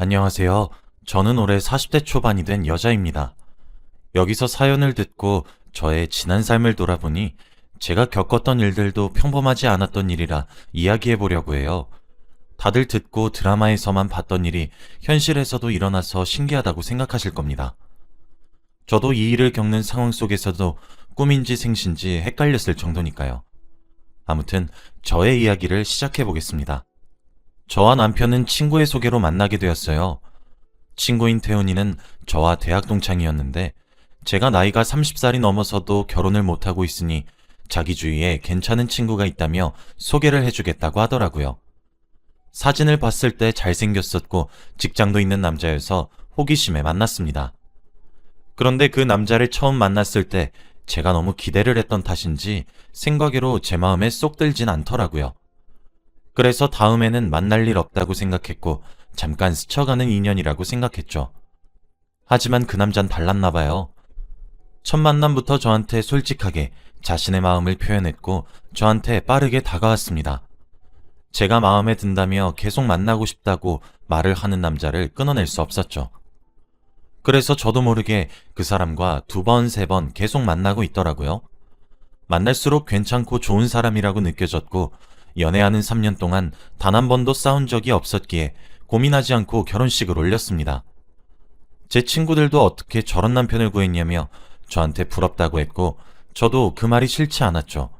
안녕하세요. 저는 올해 40대 초반이 된 여자입니다. 여기서 사연을 듣고 저의 지난 삶을 돌아보니 제가 겪었던 일들도 평범하지 않았던 일이라 이야기해 보려고 해요. 다들 듣고 드라마에서만 봤던 일이 현실에서도 일어나서 신기하다고 생각하실 겁니다. 저도 이 일을 겪는 상황 속에서도 꿈인지 생신지 헷갈렸을 정도니까요. 아무튼 저의 이야기를 시작해 보겠습니다. 저와 남편은 친구의 소개로 만나게 되었어요. 친구인 태훈이는 저와 대학 동창이었는데 제가 나이가 30살이 넘어서도 결혼을 못하고 있으니 자기 주위에 괜찮은 친구가 있다며 소개를 해주겠다고 하더라고요. 사진을 봤을 때 잘생겼었고 직장도 있는 남자여서 호기심에 만났습니다. 그런데 그 남자를 처음 만났을 때 제가 너무 기대를 했던 탓인지 생각외로 제 마음에 쏙 들진 않더라고요. 그래서 다음에는 만날 일 없다고 생각했고 잠깐 스쳐가는 인연이라고 생각했죠. 하지만 그 남잔 달랐나 봐요. 첫 만남부터 저한테 솔직하게 자신의 마음을 표현했고 저한테 빠르게 다가왔습니다. 제가 마음에 든다며 계속 만나고 싶다고 말을 하는 남자를 끊어낼 수 없었죠. 그래서 저도 모르게 그 사람과 두 번, 세 번 계속 만나고 있더라고요. 만날수록 괜찮고 좋은 사람이라고 느껴졌고 연애하는 3년 동안 단 한 번도 싸운 적이 없었기에 고민하지 않고 결혼식을 올렸습니다. 제 친구들도 어떻게 저런 남편을 구했냐며 저한테 부럽다고 했고 저도 그 말이 싫지 않았죠.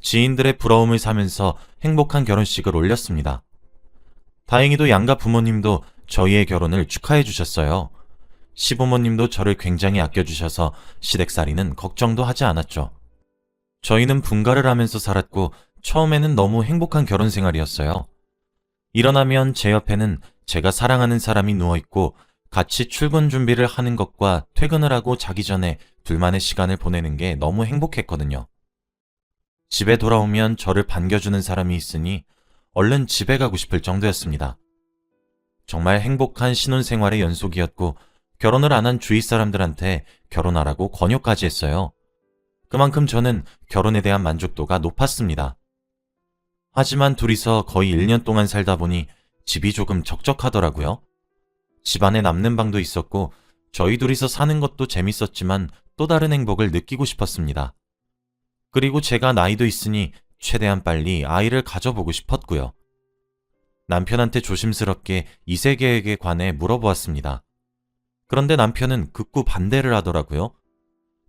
지인들의 부러움을 사면서 행복한 결혼식을 올렸습니다. 다행히도 양가 부모님도 저희의 결혼을 축하해 주셨어요. 시부모님도 저를 굉장히 아껴주셔서 시댁살이는 걱정도 하지 않았죠. 저희는 분가를 하면서 살았고 처음에는 너무 행복한 결혼 생활이었어요. 일어나면 제 옆에는 제가 사랑하는 사람이 누워있고 같이 출근 준비를 하는 것과 퇴근을 하고 자기 전에 둘만의 시간을 보내는 게 너무 행복했거든요. 집에 돌아오면 저를 반겨주는 사람이 있으니 얼른 집에 가고 싶을 정도였습니다. 정말 행복한 신혼생활의 연속이었고 결혼을 안 한 주위 사람들한테 결혼하라고 권유까지 했어요. 그만큼 저는 결혼에 대한 만족도가 높았습니다. 하지만 둘이서 거의 1년 동안 살다 보니 집이 조금 적적하더라고요. 집안에 남는 방도 있었고 저희 둘이서 사는 것도 재밌었지만 또 다른 행복을 느끼고 싶었습니다. 그리고 제가 나이도 있으니 최대한 빨리 아이를 가져보고 싶었고요. 남편한테 조심스럽게 이 세계에 관해 물어보았습니다. 그런데 남편은 극구 반대를 하더라고요.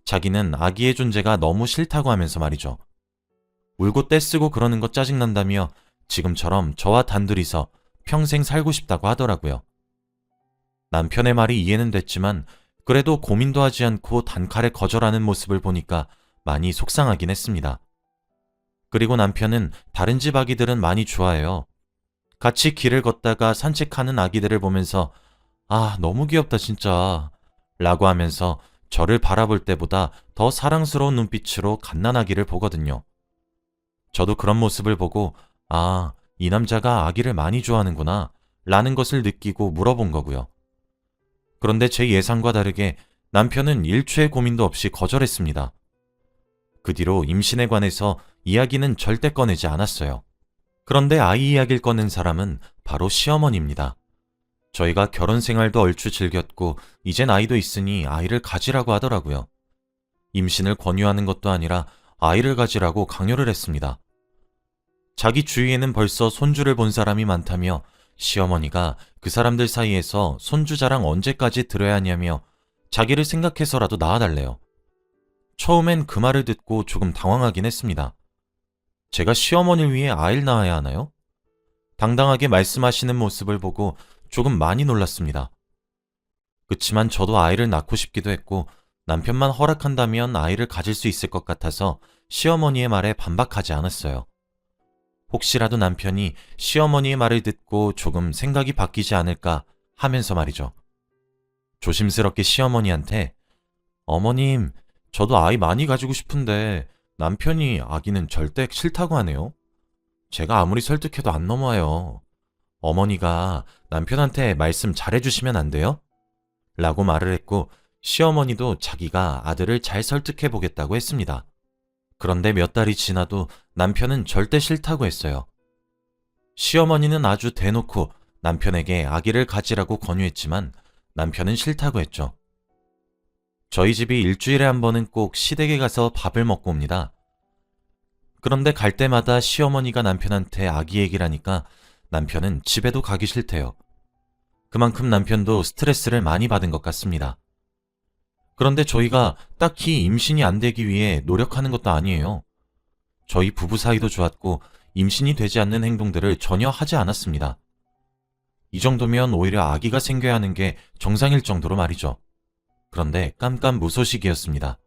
자기는 아기의 존재가 너무 싫다고 하면서 말이죠. 울고 떼쓰고 그러는 거 짜증난다며 지금처럼 저와 단둘이서 평생 살고 싶다고 하더라고요. 남편의 말이 이해는 됐지만 그래도 고민도 하지 않고 단칼에 거절하는 모습을 보니까 많이 속상하긴 했습니다. 그리고 남편은 다른 집 아기들은 많이 좋아해요. 같이 길을 걷다가 산책하는 아기들을 보면서 아, 너무 귀엽다 진짜 라고 하면서 저를 바라볼 때보다 더 사랑스러운 눈빛으로 갓난아기를 보거든요. 저도 그런 모습을 보고 아, 이 남자가 아기를 많이 좋아하는구나 라는 것을 느끼고 물어본 거고요. 그런데 제 예상과 다르게 남편은 일초의 고민도 없이 거절했습니다. 그 뒤로 임신에 관해서 이야기는 절대 꺼내지 않았어요. 그런데 아이 이야기를 꺼낸 사람은 바로 시어머니입니다. 저희가 결혼 생활도 얼추 즐겼고 이젠 아이도 있으니 아이를 가지라고 하더라고요. 임신을 권유하는 것도 아니라 아이를 가지라고 강요를 했습니다. 자기 주위에는 벌써 손주를 본 사람이 많다며 시어머니가 그 사람들 사이에서 손주 자랑 언제까지 들어야 하냐며 자기를 생각해서라도 낳아달래요. 처음엔 그 말을 듣고 조금 당황하긴 했습니다. 제가 시어머니를 위해 아이를 낳아야 하나요? 당당하게 말씀하시는 모습을 보고 조금 많이 놀랐습니다. 그치만 저도 아이를 낳고 싶기도 했고 남편만 허락한다면 아이를 가질 수 있을 것 같아서 시어머니의 말에 반박하지 않았어요. 혹시라도 남편이 시어머니의 말을 듣고 조금 생각이 바뀌지 않을까 하면서 말이죠. 조심스럽게 시어머니한테 어머님, 저도 아이 많이 가지고 싶은데 남편이 아기는 절대 싫다고 하네요. 제가 아무리 설득해도 안 넘어요. 어머니가 남편한테 말씀 잘해주시면 안 돼요? 라고 말을 했고 시어머니도 자기가 아들을 잘 설득해 보겠다고 했습니다. 그런데 몇 달이 지나도 남편은 절대 싫다고 했어요. 시어머니는 아주 대놓고 남편에게 아기를 가지라고 권유했지만 남편은 싫다고 했죠. 저희 집이 일주일에 한 번은 꼭 시댁에 가서 밥을 먹고 옵니다. 그런데 갈 때마다 시어머니가 남편한테 아기 얘기를 하니까 남편은 집에도 가기 싫대요. 그만큼 남편도 스트레스를 많이 받은 것 같습니다. 그런데 저희가 딱히 임신이 안 되기 위해 노력하는 것도 아니에요. 저희 부부 사이도 좋았고 임신이 되지 않는 행동들을 전혀 하지 않았습니다. 이 정도면 오히려 아기가 생겨야 하는 게 정상일 정도로 말이죠. 그런데 깜깜 무소식이었습니다.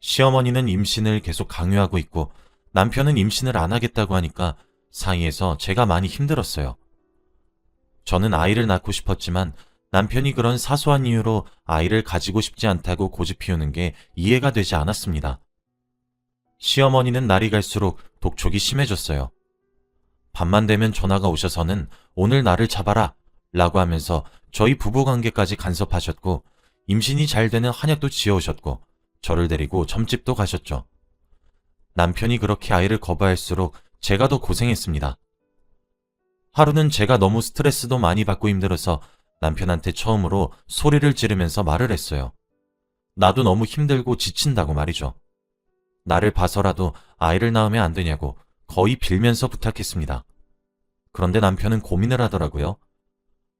시어머니는 임신을 계속 강요하고 있고 남편은 임신을 안 하겠다고 하니까 사이에서 제가 많이 힘들었어요. 저는 아이를 낳고 싶었지만 남편이 그런 사소한 이유로 아이를 가지고 싶지 않다고 고집 피우는 게 이해가 되지 않았습니다. 시어머니는 날이 갈수록 독촉이 심해졌어요. 밤만 되면 전화가 오셔서는 오늘 나를 잡아라 라고 하면서 저희 부부 관계까지 간섭하셨고 임신이 잘 되는 한약도 지어오셨고 저를 데리고 점집도 가셨죠. 남편이 그렇게 아이를 거부할수록 제가 더 고생했습니다. 하루는 제가 너무 스트레스도 많이 받고 힘들어서 남편한테 처음으로 소리를 지르면서 말을 했어요. 나도 너무 힘들고 지친다고 말이죠. 나를 봐서라도 아이를 낳으면 안 되냐고 거의 빌면서 부탁했습니다. 그런데 남편은 고민을 하더라고요.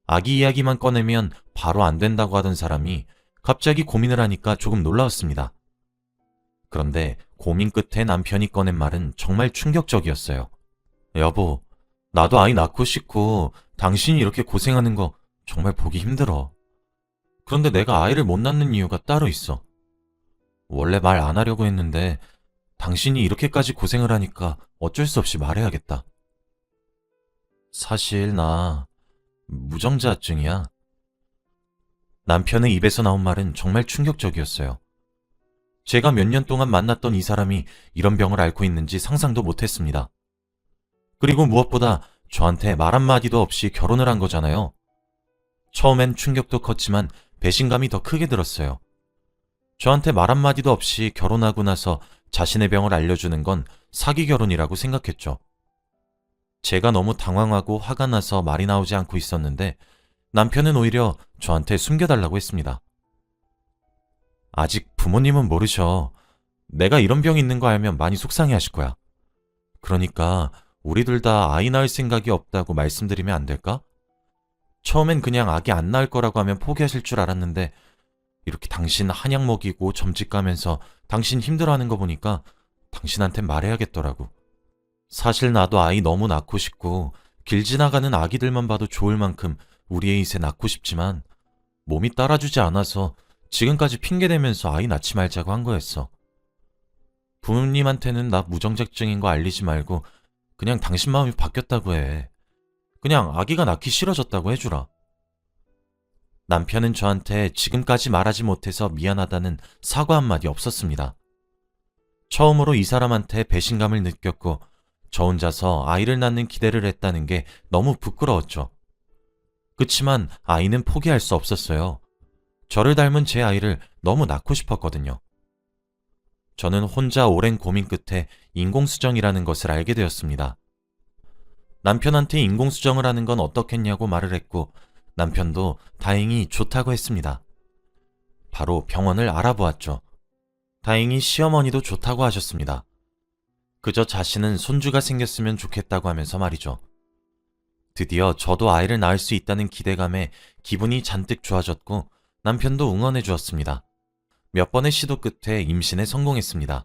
아기 이야기만 꺼내면 바로 안 된다고 하던 사람이 갑자기 고민을 하니까 조금 놀라웠습니다. 그런데 고민 끝에 남편이 꺼낸 말은 정말 충격적이었어요. 여보, 나도 아이 낳고 싶고 당신이 이렇게 고생하는 거 정말 보기 힘들어. 그런데 내가 아이를 못 낳는 이유가 따로 있어. 원래 말 안 하려고 했는데 당신이 이렇게까지 고생을 하니까 어쩔 수 없이 말해야겠다. 사실 나 무정자증이야. 남편의 입에서 나온 말은 정말 충격적이었어요. 제가 몇 년 동안 만났던 이 사람이 이런 병을 앓고 있는지 상상도 못했습니다. 그리고 무엇보다 저한테 말 한마디도 없이 결혼을 한 거잖아요. 처음엔 충격도 컸지만 배신감이 더 크게 들었어요. 저한테 말 한마디도 없이 결혼하고 나서 자신의 병을 알려주는 건 사기 결혼이라고 생각했죠. 제가 너무 당황하고 화가 나서 말이 나오지 않고 있었는데 남편은 오히려 저한테 숨겨달라고 했습니다. 아직 부모님은 모르셔. 내가 이런 병이 있는 거 알면 많이 속상해 하실 거야. 그러니까 우리 둘 다 아이 낳을 생각이 없다고 말씀드리면 안 될까? 처음엔 그냥 아기 안 낳을 거라고 하면 포기하실 줄 알았는데 이렇게 당신 한약 먹이고 점집 가면서 당신 힘들어하는 거 보니까 당신한테 말해야겠더라고. 사실 나도 아이 너무 낳고 싶고 길 지나가는 아기들만 봐도 좋을 만큼 우리 애이세 낳고 싶지만 몸이 따라주지 않아서 지금까지 핑계대면서 아이 낳지 말자고 한 거였어. 부모님한테는 나 무정자증인 거 알리지 말고 그냥 당신 마음이 바뀌었다고 해. 그냥 아기가 낳기 싫어졌다고 해주라. 남편은 저한테 지금까지 말하지 못해서 미안하다는 사과 한마디 없었습니다. 처음으로 이 사람한테 배신감을 느꼈고 저 혼자서 아이를 낳는 기대를 했다는 게 너무 부끄러웠죠. 그치만 아이는 포기할 수 없었어요. 저를 닮은 제 아이를 너무 낳고 싶었거든요. 저는 혼자 오랜 고민 끝에 인공수정이라는 것을 알게 되었습니다. 남편한테 인공수정을 하는 건 어떻겠냐고 말을 했고 남편도 다행히 좋다고 했습니다. 바로 병원을 알아보았죠. 다행히 시어머니도 좋다고 하셨습니다. 그저 자신은 손주가 생겼으면 좋겠다고 하면서 말이죠. 드디어 저도 아이를 낳을 수 있다는 기대감에 기분이 잔뜩 좋아졌고 남편도 응원해 주었습니다. 몇 번의 시도 끝에 임신에 성공했습니다.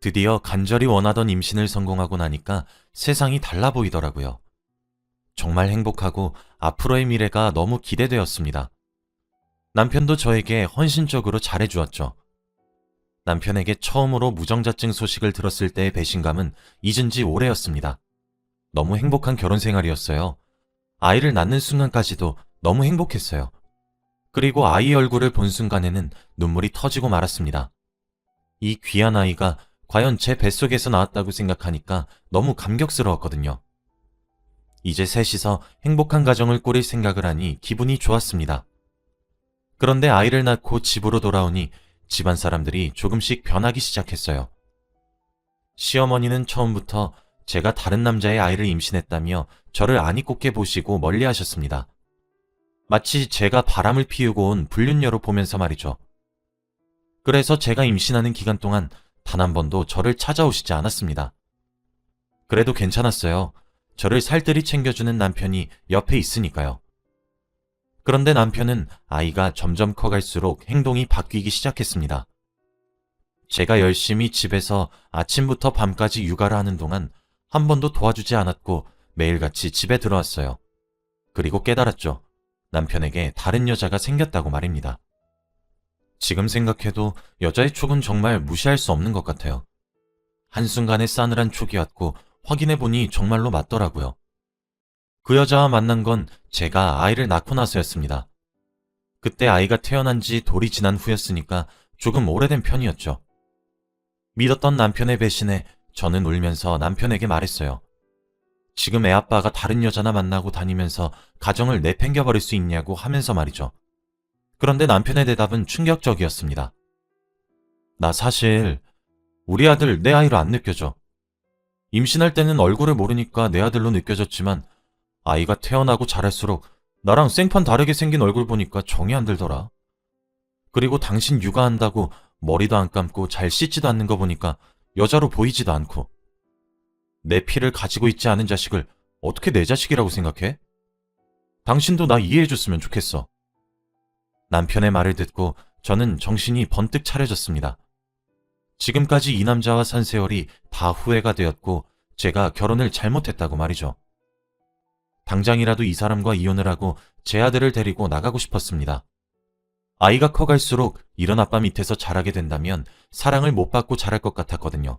드디어 간절히 원하던 임신을 성공하고 나니까 세상이 달라 보이더라고요. 정말 행복하고 앞으로의 미래가 너무 기대되었습니다. 남편도 저에게 헌신적으로 잘해주었죠. 남편에게 처음으로 무정자증 소식을 들었을 때의 배신감은 잊은 지 오래였습니다. 너무 행복한 결혼 생활이었어요. 아이를 낳는 순간까지도 너무 행복했어요. 그리고 아이 얼굴을 본 순간에는 눈물이 터지고 말았습니다. 이 귀한 아이가 과연 제 뱃속에서 나왔다고 생각하니까 너무 감격스러웠거든요. 이제 셋이서 행복한 가정을 꾸릴 생각을 하니 기분이 좋았습니다. 그런데 아이를 낳고 집으로 돌아오니 집안 사람들이 조금씩 변하기 시작했어요. 시어머니는 처음부터 제가 다른 남자의 아이를 임신했다며 저를 아니 꼽게 보시고 멀리 하셨습니다. 마치 제가 바람을 피우고 온 불륜녀로 보면서 말이죠. 그래서 제가 임신하는 기간 동안 단 한 번도 저를 찾아오시지 않았습니다. 그래도 괜찮았어요. 저를 살뜰히 챙겨주는 남편이 옆에 있으니까요. 그런데 남편은 아이가 점점 커갈수록 행동이 바뀌기 시작했습니다. 제가 열심히 집에서 아침부터 밤까지 육아를 하는 동안 한 번도 도와주지 않았고 매일같이 집에 들어왔어요. 그리고 깨달았죠. 남편에게 다른 여자가 생겼다고 말입니다. 지금 생각해도 여자의 촉은 정말 무시할 수 없는 것 같아요. 한순간에 싸늘한 촉이었고 확인해보니 정말로 맞더라고요. 그 여자와 만난 건 제가 아이를 낳고 나서였습니다. 그때 아이가 태어난 지 돌이 지난 후였으니까 조금 오래된 편이었죠. 믿었던 남편의 배신에 저는 울면서 남편에게 말했어요. 지금 애 아빠가 다른 여자나 만나고 다니면서 가정을 내팽겨버릴 수 있냐고 하면서 말이죠. 그런데 남편의 대답은 충격적이었습니다. 나 사실 우리 아들 내 아이로 안 느껴져. 임신할 때는 얼굴을 모르니까 내 아들로 느껴졌지만 아이가 태어나고 자랄수록 나랑 생판 다르게 생긴 얼굴 보니까 정이 안 들더라. 그리고 당신 육아한다고 머리도 안 감고 잘 씻지도 않는 거 보니까 여자로 보이지도 않고. 내 피를 가지고 있지 않은 자식을 어떻게 내 자식이라고 생각해? 당신도 나 이해해줬으면 좋겠어. 남편의 말을 듣고 저는 정신이 번뜩 차려졌습니다. 지금까지 이 남자와 산 세월이 다 후회가 되었고 제가 결혼을 잘못했다고 말이죠. 당장이라도 이 사람과 이혼을 하고 제 아들을 데리고 나가고 싶었습니다. 아이가 커갈수록 이런 아빠 밑에서 자라게 된다면 사랑을 못 받고 자랄 것 같았거든요.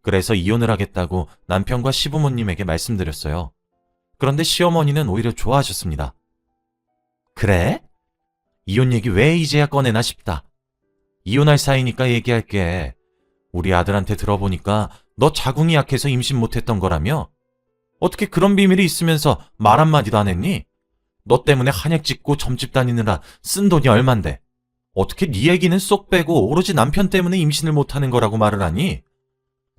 그래서 이혼을 하겠다고 남편과 시부모님에게 말씀드렸어요. 그런데 시어머니는 오히려 좋아하셨습니다. 그래? 이혼 얘기 왜 이제야 꺼내나 싶다. 이혼할 사이니까 얘기할게. 우리 아들한테 들어보니까 너 자궁이 약해서 임신 못했던 거라며? 어떻게 그런 비밀이 있으면서 말 한마디도 안 했니? 너 때문에 한약 찍고 점집 다니느라 쓴 돈이 얼만데. 어떻게 네 얘기는 쏙 빼고 오로지 남편 때문에 임신을 못하는 거라고 말을 하니?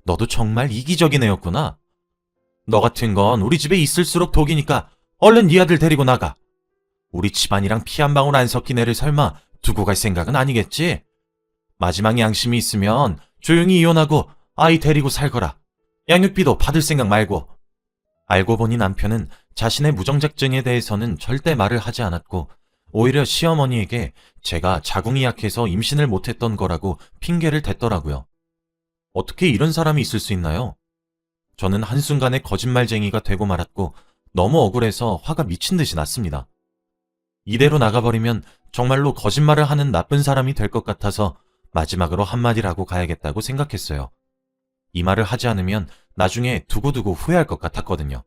너도 정말 이기적인 애였구나. 너 같은 건 우리 집에 있을수록 독이니까 얼른 네 아들 데리고 나가. 우리 집안이랑 피 한 방울 안 섞인 애를 설마 두고 갈 생각은 아니겠지? 마지막 양심이 있으면 조용히 이혼하고 아이 데리고 살거라. 양육비도 받을 생각 말고. 알고 보니 남편은 자신의 무정작증에 대해서는 절대 말을 하지 않았고 오히려 시어머니에게 제가 자궁이 약해서 임신을 못했던 거라고 핑계를 댔더라고요. 어떻게 이런 사람이 있을 수 있나요? 저는 한순간에 거짓말쟁이가 되고 말았고 너무 억울해서 화가 미친 듯이 났습니다. 이대로 나가버리면 정말로 거짓말을 하는 나쁜 사람이 될 것 같아서 마지막으로 한마디라고 가야겠다고 생각했어요. 이 말을 하지 않으면 나중에 두고두고 후회할 것 같았거든요.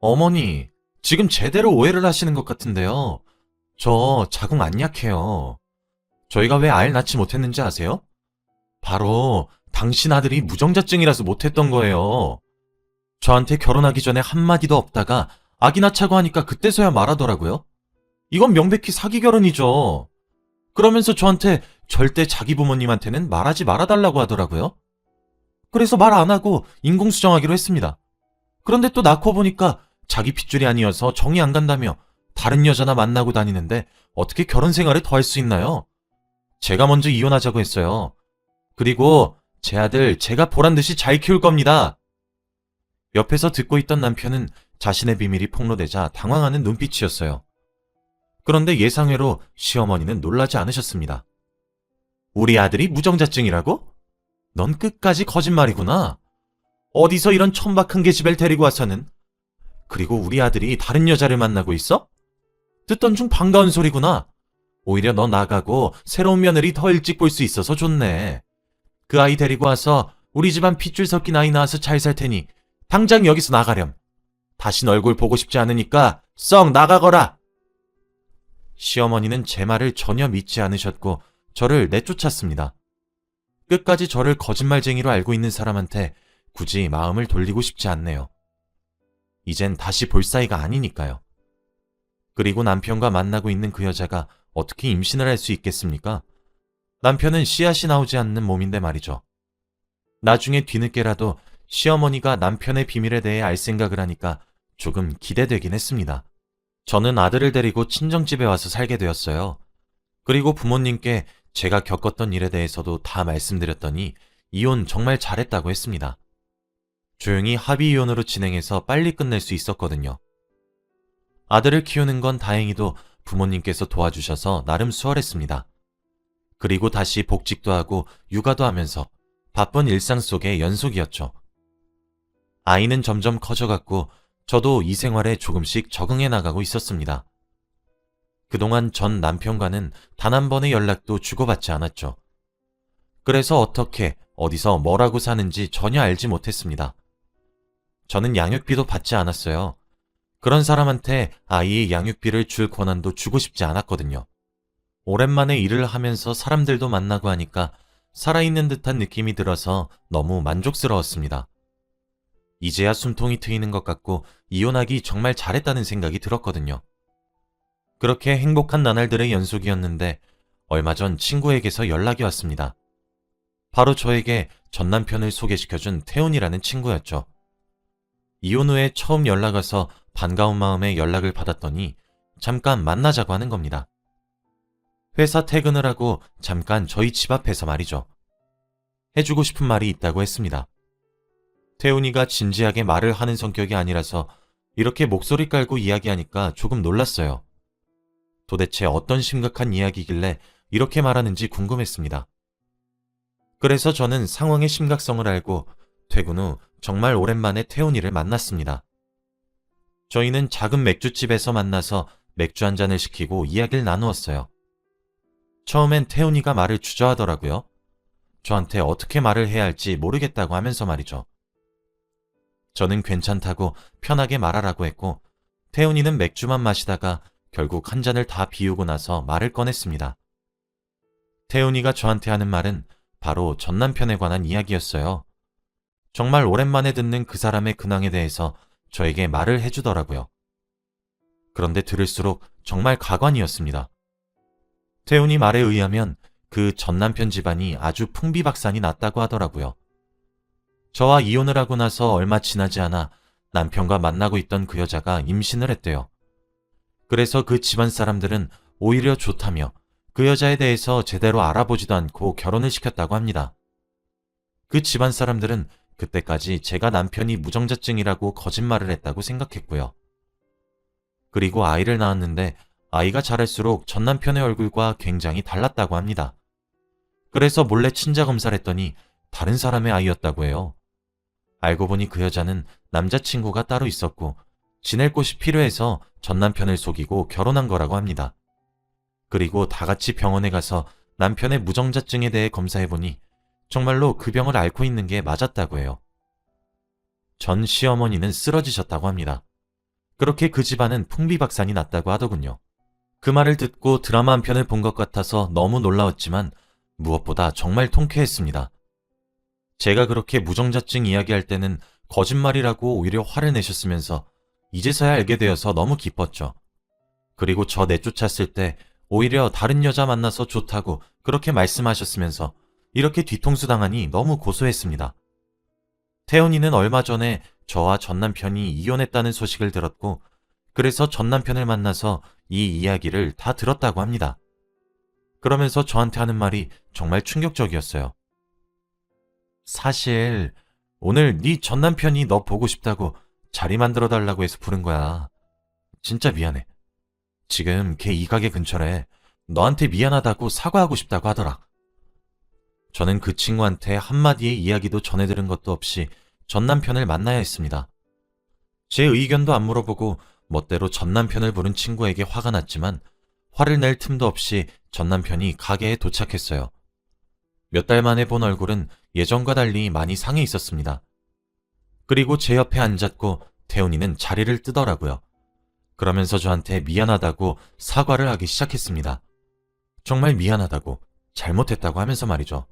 어머니, 지금 제대로 오해를 하시는 것 같은데요. 저 자궁 안 약해요. 저희가 왜 아이를 낳지 못했는지 아세요? 바로 당신 아들이 무정자증이라서 못했던 거예요. 저한테 결혼하기 전에 한마디도 없다가 아기 낳자고 하니까 그때서야 말하더라고요. 이건 명백히 사기 결혼이죠. 그러면서 저한테 절대 자기 부모님한테는 말하지 말아달라고 하더라고요. 그래서 말 안 하고 인공수정하기로 했습니다. 그런데 또 낳고 보니까 자기 핏줄이 아니어서 정이 안 간다며 다른 여자나 만나고 다니는데 어떻게 결혼 생활을 더할 수 있나요? 제가 먼저 이혼하자고 했어요. 그리고 제 아들 제가 보란 듯이 잘 키울 겁니다. 옆에서 듣고 있던 남편은 자신의 비밀이 폭로되자 당황하는 눈빛이었어요. 그런데 예상외로 시어머니는 놀라지 않으셨습니다. 우리 아들이 무정자증이라고? 넌 끝까지 거짓말이구나. 어디서 이런 천박한 계집애를 데리고 와서는. 그리고 우리 아들이 다른 여자를 만나고 있어? 듣던 중 반가운 소리구나. 오히려 너 나가고 새로운 며느리 더 일찍 볼 수 있어서 좋네. 그 아이 데리고 와서 우리 집안 핏줄 섞인 아이 낳아서 잘 살 테니 당장 여기서 나가렴. 다신 얼굴 보고 싶지 않으니까 썩 나가거라. 시어머니는 제 말을 전혀 믿지 않으셨고 저를 내쫓았습니다. 끝까지 저를 거짓말쟁이로 알고 있는 사람한테 굳이 마음을 돌리고 싶지 않네요. 이젠 다시 볼 사이가 아니니까요. 그리고 남편과 만나고 있는 그 여자가 어떻게 임신을 할 수 있겠습니까? 남편은 씨앗이 나오지 않는 몸인데 말이죠. 나중에 뒤늦게라도 시어머니가 남편의 비밀에 대해 알 생각을 하니까 조금 기대되긴 했습니다. 저는 아들을 데리고 친정집에 와서 살게 되었어요. 그리고 부모님께 제가 겪었던 일에 대해서도 다 말씀드렸더니 이혼 정말 잘했다고 했습니다. 조용히 합의 이혼으로 진행해서 빨리 끝낼 수 있었거든요. 아들을 키우는 건 다행히도 부모님께서 도와주셔서 나름 수월했습니다. 그리고 다시 복직도 하고 육아도 하면서 바쁜 일상 속의 연속이었죠. 아이는 점점 커져갔고 저도 이 생활에 조금씩 적응해 나가고 있었습니다. 그동안 전 남편과는 단 한 번의 연락도 주고받지 않았죠. 그래서 어떻게, 어디서 뭐라고 사는지 전혀 알지 못했습니다. 저는 양육비도 받지 않았어요. 그런 사람한테 아이의 양육비를 줄 권한도 주고 싶지 않았거든요. 오랜만에 일을 하면서 사람들도 만나고 하니까 살아있는 듯한 느낌이 들어서 너무 만족스러웠습니다. 이제야 숨통이 트이는 것 같고 이혼하기 정말 잘했다는 생각이 들었거든요. 그렇게 행복한 나날들의 연속이었는데 얼마 전 친구에게서 연락이 왔습니다. 바로 저에게 전 남편을 소개시켜준 태훈이라는 친구였죠. 이혼 후에 처음 연락 와서 반가운 마음에 연락을 받았더니 잠깐 만나자고 하는 겁니다. 회사 퇴근을 하고 잠깐 저희 집 앞에서 말이죠. 해주고 싶은 말이 있다고 했습니다. 태훈이가 진지하게 말을 하는 성격이 아니라서 이렇게 목소리 깔고 이야기하니까 조금 놀랐어요. 도대체 어떤 심각한 이야기길래 이렇게 말하는지 궁금했습니다. 그래서 저는 상황의 심각성을 알고 퇴근 후 정말 오랜만에 태훈이를 만났습니다. 저희는 작은 맥주집에서 만나서 맥주 한 잔을 시키고 이야기를 나누었어요. 처음엔 태훈이가 말을 주저하더라고요. 저한테 어떻게 말을 해야 할지 모르겠다고 하면서 말이죠. 저는 괜찮다고 편하게 말하라고 했고, 태훈이는 맥주만 마시다가 결국 한 잔을 다 비우고 나서 말을 꺼냈습니다. 태훈이가 저한테 하는 말은 바로 전 남편에 관한 이야기였어요. 정말 오랜만에 듣는 그 사람의 근황에 대해서 저에게 말을 해주더라고요. 그런데 들을수록 정말 가관이었습니다. 태훈이 말에 의하면 그 전 남편 집안이 아주 풍비박산이 났다고 하더라고요. 저와 이혼을 하고 나서 얼마 지나지 않아 남편과 만나고 있던 그 여자가 임신을 했대요. 그래서 그 집안 사람들은 오히려 좋다며 그 여자에 대해서 제대로 알아보지도 않고 결혼을 시켰다고 합니다. 그 집안 사람들은 그때까지 제가 남편이 무정자증이라고 거짓말을 했다고 생각했고요. 그리고 아이를 낳았는데 아이가 자랄수록 전 남편의 얼굴과 굉장히 달랐다고 합니다. 그래서 몰래 친자 검사를 했더니 다른 사람의 아이였다고 해요. 알고 보니 그 여자는 남자친구가 따로 있었고 지낼 곳이 필요해서 전 남편을 속이고 결혼한 거라고 합니다. 그리고 다 같이 병원에 가서 남편의 무정자증에 대해 검사해보니 정말로 그 병을 앓고 있는 게 맞았다고 해요. 전 시어머니는 쓰러지셨다고 합니다. 그렇게 그 집안은 풍비박산이 났다고 하더군요. 그 말을 듣고 드라마 한 편을 본 것 같아서 너무 놀라웠지만 무엇보다 정말 통쾌했습니다. 제가 그렇게 무정자증 이야기할 때는 거짓말이라고 오히려 화를 내셨으면서 이제서야 알게 되어서 너무 기뻤죠. 그리고 저 내쫓았을 때 오히려 다른 여자 만나서 좋다고 그렇게 말씀하셨으면서 이렇게 뒤통수 당하니 너무 고소했습니다. 태연이는 얼마 전에 저와 전 남편이 이혼했다는 소식을 들었고 그래서 전 남편을 만나서 이 이야기를 다 들었다고 합니다. 그러면서 저한테 하는 말이 정말 충격적이었어요. 사실 오늘 네 전 남편이 너 보고 싶다고 자리 만들어 달라고 해서 부른 거야. 진짜 미안해. 지금 걔 이 가게 근처래. 너한테 미안하다고 사과하고 싶다고 하더라. 저는 그 친구한테 한마디의 이야기도 전해들은 것도 없이 전 남편을 만나야 했습니다. 제 의견도 안 물어보고 멋대로 전 남편을 부른 친구에게 화가 났지만 화를 낼 틈도 없이 전 남편이 가게에 도착했어요. 몇 달 만에 본 얼굴은 예전과 달리 많이 상해 있었습니다. 그리고 제 옆에 앉았고 태훈이는 자리를 뜨더라고요. 그러면서 저한테 미안하다고 사과를 하기 시작했습니다. 정말 미안하다고, 잘못했다고 하면서 말이죠.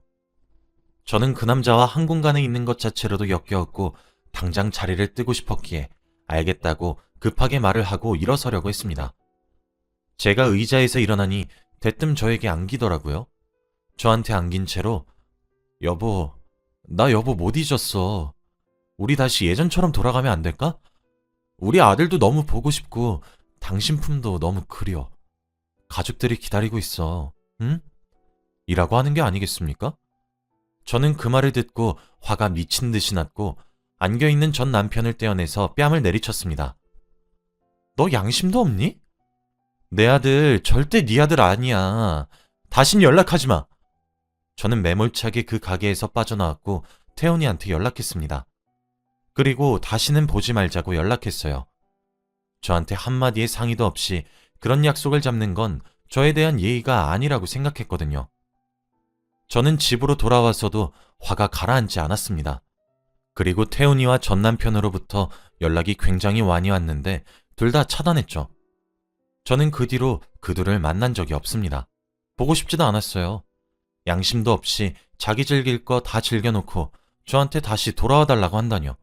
저는 그 남자와 한 공간에 있는 것 자체로도 역겨웠고 당장 자리를 뜨고 싶었기에 알겠다고 급하게 말을 하고 일어서려고 했습니다. 제가 의자에서 일어나니 대뜸 저에게 안기더라고요. 저한테 안긴 채로 여보, 나 여보 못 잊었어. 우리 다시 예전처럼 돌아가면 안 될까? 우리 아들도 너무 보고 싶고 당신 품도 너무 그리워. 가족들이 기다리고 있어. 응? 이라고 하는 게 아니겠습니까? 저는 그 말을 듣고 화가 미친 듯이 났고 안겨있는 전 남편을 떼어내서 뺨을 내리쳤습니다. 너 양심도 없니? 내 아들 절대 네 아들 아니야. 다신 연락하지 마. 저는 매몰차게 그 가게에서 빠져나왔고 태훈이한테 연락했습니다. 그리고 다시는 보지 말자고 연락했어요. 저한테 한마디의 상의도 없이 그런 약속을 잡는 건 저에 대한 예의가 아니라고 생각했거든요. 저는 집으로 돌아와서도 화가 가라앉지 않았습니다. 그리고 태훈이와 전 남편으로부터 연락이 굉장히 많이 왔는데 둘 다 차단했죠. 저는 그 뒤로 그 둘을 만난 적이 없습니다. 보고 싶지도 않았어요. 양심도 없이 자기 즐길 거 다 즐겨놓고 저한테 다시 돌아와 달라고 한다뇨.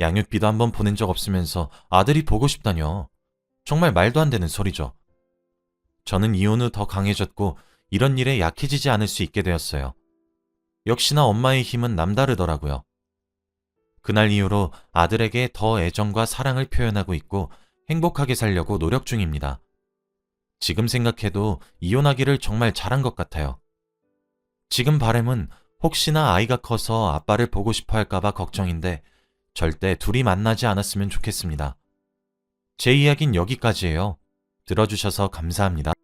양육비도 한번 보낸 적 없으면서 아들이 보고 싶다뇨. 정말 말도 안 되는 소리죠. 저는 이혼 후 더 강해졌고 이런 일에 약해지지 않을 수 있게 되었어요. 역시나 엄마의 힘은 남다르더라고요. 그날 이후로 아들에게 더 애정과 사랑을 표현하고 있고 행복하게 살려고 노력 중입니다. 지금 생각해도 이혼하기를 정말 잘한 것 같아요. 지금 바램은 혹시나 아이가 커서 아빠를 보고 싶어 할까봐 걱정인데 절대 둘이 만나지 않았으면 좋겠습니다. 제 이야기는 여기까지예요. 들어주셔서 감사합니다.